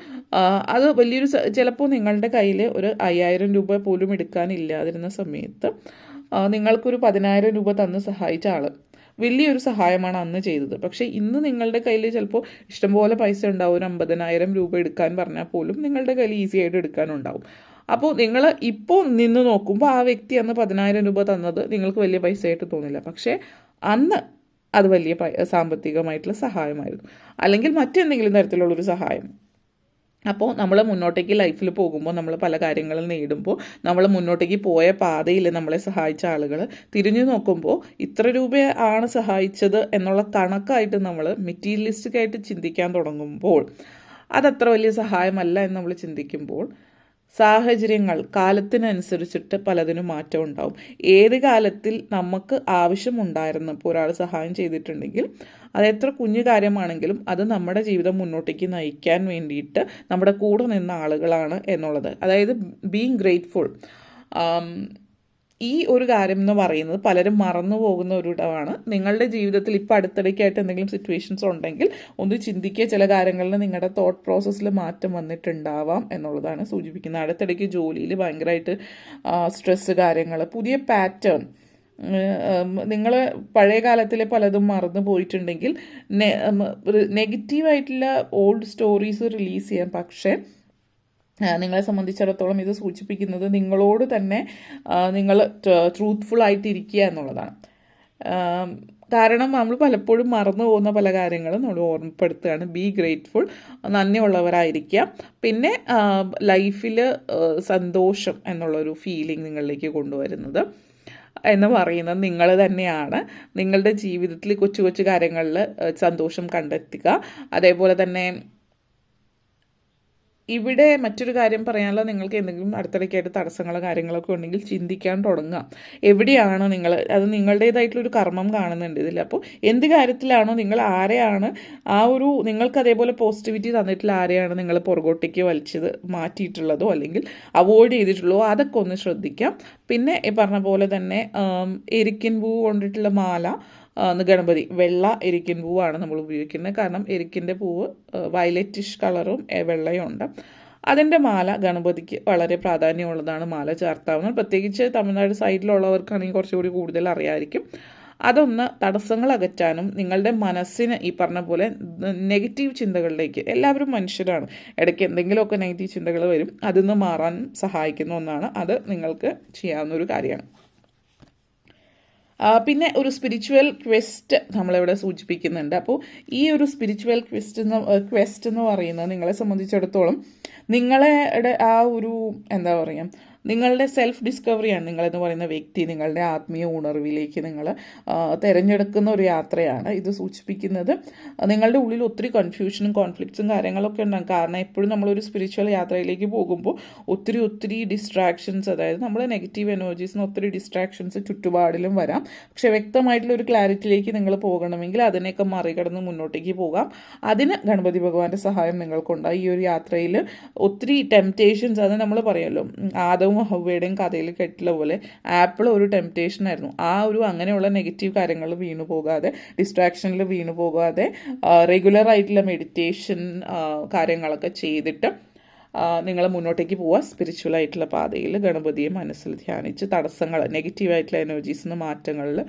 അത് വലിയൊരു ചിലപ്പോൾ നിങ്ങളുടെ കയ്യിൽ ഒരു അയ്യായിരം രൂപ പോലും എടുക്കാനില്ലാതിരുന്ന സമയത്ത് നിങ്ങൾക്കൊരു പതിനായിരം രൂപ തന്ന് സഹായിച്ച ആൾ വലിയൊരു സഹായമാണ് അന്ന് ചെയ്തത്. പക്ഷേ ഇന്ന് നിങ്ങളുടെ കയ്യിൽ ചിലപ്പോൾ ഇഷ്ടംപോലെ പൈസ ഉണ്ടാവും. ഒരു അമ്പതിനായിരം രൂപ എടുക്കാൻ പറഞ്ഞാൽ പോലും നിങ്ങളുടെ കയ്യിൽ ഈസി ആയിട്ട് എടുക്കാനുണ്ടാവും. അപ്പോൾ നിങ്ങൾ ഇപ്പോൾ നിന്ന് നോക്കുമ്പോൾ ആ വ്യക്തി അന്ന് പതിനായിരം രൂപ തന്നത് നിങ്ങൾക്ക് വലിയ പൈസയായിട്ട് തോന്നില്ല. പക്ഷേ അന്ന് അത് വലിയ സാമ്പത്തികമായിട്ടുള്ള സഹായമായിരുന്നു. അല്ലെങ്കിൽ മറ്റെന്തെങ്കിലും തരത്തിലുള്ളൊരു സഹായം. അപ്പോൾ നമ്മൾ മുന്നോട്ടേക്ക് ലൈഫിൽ പോകുമ്പോൾ നമ്മൾ പല കാര്യങ്ങളും നേടുമ്പോൾ നമ്മൾ മുന്നോട്ടേക്ക് പോയ പാതയിൽ നമ്മളെ സഹായിച്ച ആളുകൾ തിരിഞ്ഞു നോക്കുമ്പോൾ ഇത്ര രൂപയാണ് സഹായിച്ചത് എന്നുള്ള കണക്കായിട്ട് നമ്മൾ മെറ്റീരിയലിസ്റ്റിക്കായിട്ട് ചിന്തിക്കാൻ തുടങ്ങുമ്പോൾ അതത്ര വലിയ സഹായമല്ല എന്ന് നമ്മൾ ചിന്തിക്കുമ്പോൾ സാഹചര്യങ്ങൾ കാലത്തിനനുസരിച്ചിട്ട് പലതിനും മാറ്റം ഉണ്ടാവും. ഏത് കാലത്തിൽ നമുക്ക് ആവശ്യമുണ്ടായിരുന്നപ്പോൾ ഒരാൾ സഹായം ചെയ്തിട്ടുണ്ടെങ്കിൽ അത് എത്ര കുഞ്ഞു കാര്യമാണെങ്കിലും അത് നമ്മുടെ ജീവിതം മുന്നോട്ടേക്ക് നയിക്കാൻ വേണ്ടിയിട്ട് നമ്മുടെ കൂടെ നിന്ന ആളുകളാണ് എന്നുള്ളത്. അതായത് ബീങ് ഗ്രേറ്റ്ഫുൾ ഈ ഒരു കാര്യം എന്ന് പറയുന്നത് പലരും മറന്നു പോകുന്ന ഒരു ഇടമാണ്. നിങ്ങളുടെ ജീവിതത്തിൽ ഇപ്പോൾ അടുത്തിടയ്ക്കായിട്ട് എന്തെങ്കിലും സിറ്റുവേഷൻസ് ഉണ്ടെങ്കിൽ ഒന്ന് ചിന്തിക്കുക. ചില കാര്യങ്ങളിൽ നിങ്ങളുടെ തോട്ട് പ്രോസസ്സിൽ മാറ്റം വന്നിട്ടുണ്ടാവാം എന്നുള്ളതാണ് സൂചിപ്പിക്കുന്നത്. അടുത്തിടയ്ക്ക് ജോലിയിൽ ഭയങ്കരമായിട്ട് സ്ട്രെസ്സ് കാര്യങ്ങൾ പുതിയ പാറ്റേൺ നിങ്ങൾ പഴയ കാലത്തിലെ പലതും മറന്നു പോയിട്ടുണ്ടെങ്കിൽ നെഗറ്റീവായിട്ടുള്ള ഓൾഡ് സ്റ്റോറീസ് റിലീസ് ചെയ്യാം. പക്ഷേ നിങ്ങളെ സംബന്ധിച്ചിടത്തോളം ഇത് സൂചിപ്പിക്കുന്നത് നിങ്ങളോട് തന്നെ നിങ്ങൾ ട്രൂത്ത്ഫുൾ ആയിട്ടിരിക്കുക എന്നുള്ളതാണ്. കാരണം നമ്മൾ പലപ്പോഴും മറന്നു പോകുന്ന പല കാര്യങ്ങളും നമ്മൾ ഓർമ്മപ്പെടുത്തുകയാണ്. ബി ഗ്രേറ്റ്ഫുൾ നന്ദിയുള്ളവരായിരിക്കുക പിന്നെ ലൈഫിൽ സന്തോഷം എന്നുള്ളൊരു ഫീലിംഗ് നിങ്ങളിലേക്ക് കൊണ്ടുവരുന്നത് എന്ന് പറയുന്നത് നിങ്ങൾ തന്നെയാണ്. നിങ്ങളുടെ ജീവിതത്തിൽ കൊച്ചു കൊച്ചു കാര്യങ്ങളിൽ സന്തോഷം കണ്ടെത്തുക. അതേപോലെ തന്നെ ഇവിടെ മറ്റൊരു കാര്യം പറയാനുള്ള നിങ്ങൾക്ക് എന്തെങ്കിലും അടുത്തിടയ്ക്കായിട്ട് തടസ്സങ്ങളോ കാര്യങ്ങളൊക്കെ ഉണ്ടെങ്കിൽ ചിന്തിക്കാൻ തുടങ്ങുക. എവിടെയാണോ നിങ്ങൾ? അത് നിങ്ങളുടേതായിട്ടുള്ളൊരു കർമ്മം കാണുന്നുണ്ട് ഇതിൽ. അപ്പോൾ എന്ത് കാര്യത്തിലാണോ നിങ്ങൾ ആരെയാണ് ആ ഒരു നിങ്ങൾക്ക് അതേപോലെ പോസിറ്റിവിറ്റി തന്നിട്ടുള്ള ആരെയാണ് നിങ്ങൾ പുറകോട്ടേക്ക് വലിച്ചത് മാറ്റിയിട്ടുള്ളതോ അല്ലെങ്കിൽ അവോയ്ഡ് ചെയ്തിട്ടുള്ളതോ അതൊക്കെ ഒന്ന് ശ്രദ്ധിക്കാം. പിന്നെ ഈ പറഞ്ഞ പോലെ തന്നെ എരിക്കിൻ പൂ കൊണ്ടിട്ടുള്ള മാല ഗണപതി. വെള്ള എരിക്കിൻ പൂവാണ് നമ്മൾ ഉപയോഗിക്കുന്നത്. കാരണം എരിക്കിന്റെ പൂവ് വയലറ്റിഷ് കളറും വെള്ളയും ഉണ്ട്. അതിന്റെ മാല ഗണപതിക്ക് വളരെ പ്രാധാന്യമുള്ളതാണ് മാല ചേർത്താവുന്നത്. പ്രത്യേകിച്ച് തമിഴ്നാട് സൈഡിലുള്ളവർക്കാണെങ്കിൽ കുറച്ചുകൂടി കൂടുതൽ അറിയാമായിരിക്കും അതൊന്ന് തടസ്സങ്ങൾ അകറ്റാനും നിങ്ങളുടെ മനസ്സിന് ഈ പറഞ്ഞ പോലെ നെഗറ്റീവ് ചിന്തകളിലേക്ക് എല്ലാവരും മനുഷ്യരാണ്. ഇടയ്ക്ക് എന്തെങ്കിലുമൊക്കെ നെഗറ്റീവ് ചിന്തകൾ വരും. അതിൽ നിന്ന് മാറാൻ സഹായിക്കുന്ന ഒന്നാണ്. അത് നിങ്ങൾക്ക് ചെയ്യാവുന്ന ഒരു കാര്യമാണ്. പിന്നെ ഒരു സ്പിരിച്വൽ ക്വസ്റ്റ് നമ്മളിവിടെ സൂചിപ്പിക്കുന്നുണ്ട്. അപ്പോൾ ഈ ഒരു സ്പിരിച്വൽ ക്വസ്റ്റ് എന്ന് ക്വസ്റ്റ് എന്ന് പറയുന്നത് നിങ്ങളെ സംബന്ധിച്ചിടത്തോളം നിങ്ങളുടെ ആ ഒരു എന്താ പറയുക നിങ്ങളുടെ സെൽഫ് ഡിസ്കവറിയാണ് നിങ്ങളെന്ന് പറയുന്ന വ്യക്തി നിങ്ങളുടെ ആത്മീയ ഉണർവിലേക്ക് നിങ്ങൾ തിരഞ്ഞെടുക്കുന്ന ഒരു യാത്രയാണ് ഇത് സൂചിപ്പിക്കുന്നത്. നിങ്ങളുടെ ഉള്ളിൽ ഒത്തിരി കൺഫ്യൂഷനും കോൺഫ്ലിക്ട്സും കാര്യങ്ങളൊക്കെ ഉണ്ടാകും. കാരണം എപ്പോഴും നമ്മളൊരു സ്പിരിച്വൽ യാത്രയിലേക്ക് പോകുമ്പോൾ ഒത്തിരി ഒത്തിരി ഡിസ്ട്രാക്ഷൻസ് അതായത് നമ്മൾ നെഗറ്റീവ് എനർജീസിന് ഒത്തിരി ഡിസ്ട്രാക്ഷൻസ് ചുറ്റുപാടിലും വരാം. പക്ഷെ വ്യക്തമായിട്ടുള്ള ഒരു ക്ലാരിറ്റിയിലേക്ക് നിങ്ങൾ പോകണമെങ്കിൽ അതിനെയൊക്കെ മറികടന്ന് മുന്നോട്ടേക്ക് പോകാം. അതിന് ഗണപതി ഭഗവാന്റെ സഹായം നിങ്ങൾക്കുണ്ടാകും ഈ ഒരു യാത്രയിൽ ഒത്തിരി ടെംപ്റ്റേഷൻസ് അത് നമ്മൾ പറയുമല്ലോ ഉം, ആദവും ഹവ്വയുടെയും കഥയിൽ കെട്ടില്ല പോലെ ആപ്പിൾ ഒരു ടെംപ്റ്റേഷൻ ആയിരുന്നു. ആ ഒരു അങ്ങനെയുള്ള നെഗറ്റീവ് കാര്യങ്ങൾ വീണു പോകാതെ ഡിസ്ട്രാക്ഷനിൽ വീണു പോകാതെ റെഗുലർ ആയിട്ടുള്ള മെഡിറ്റേഷൻ കാര്യങ്ങളൊക്കെ ചെയ്തിട്ട് നിങ്ങൾ മുന്നോട്ടേക്ക് പോവാ. സ്പിരിച്വൽ ആയിട്ടുള്ള പാതയിൽ ഗണപതിയെ മനസ്സിൽ ധ്യാനിച്ച് തടസ്സങ്ങൾ നെഗറ്റീവായിട്ടുള്ള എനർജീസിൽ നിന്ന് മാറ്റങ്ങളിൽ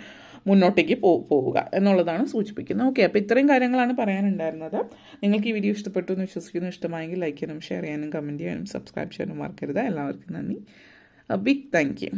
മുന്നോട്ടേക്ക് പോ പോവുക എന്നുള്ളതാണ് സൂചിപ്പിക്കുന്നത്. ഓക്കെ അപ്പോൾ ഇത്രയും കാര്യങ്ങളാണ് പറയാനുണ്ടായിരുന്നത്. നിങ്ങൾക്ക് ഈ വീഡിയോ ഇഷ്ടപ്പെട്ടു എന്ന് വിശ്വസിക്കുന്നു. ഇഷ്ടമായെങ്കിൽ ലൈക്ക് ചെയ്യാനും ഷെയർ ചെയ്യാനും കമന്റ് ചെയ്യാനും സബ്സ്ക്രൈബ് ചെയ്യാനും മറക്കരുത്. എല്ലാവർക്കും നന്ദി. Big thank you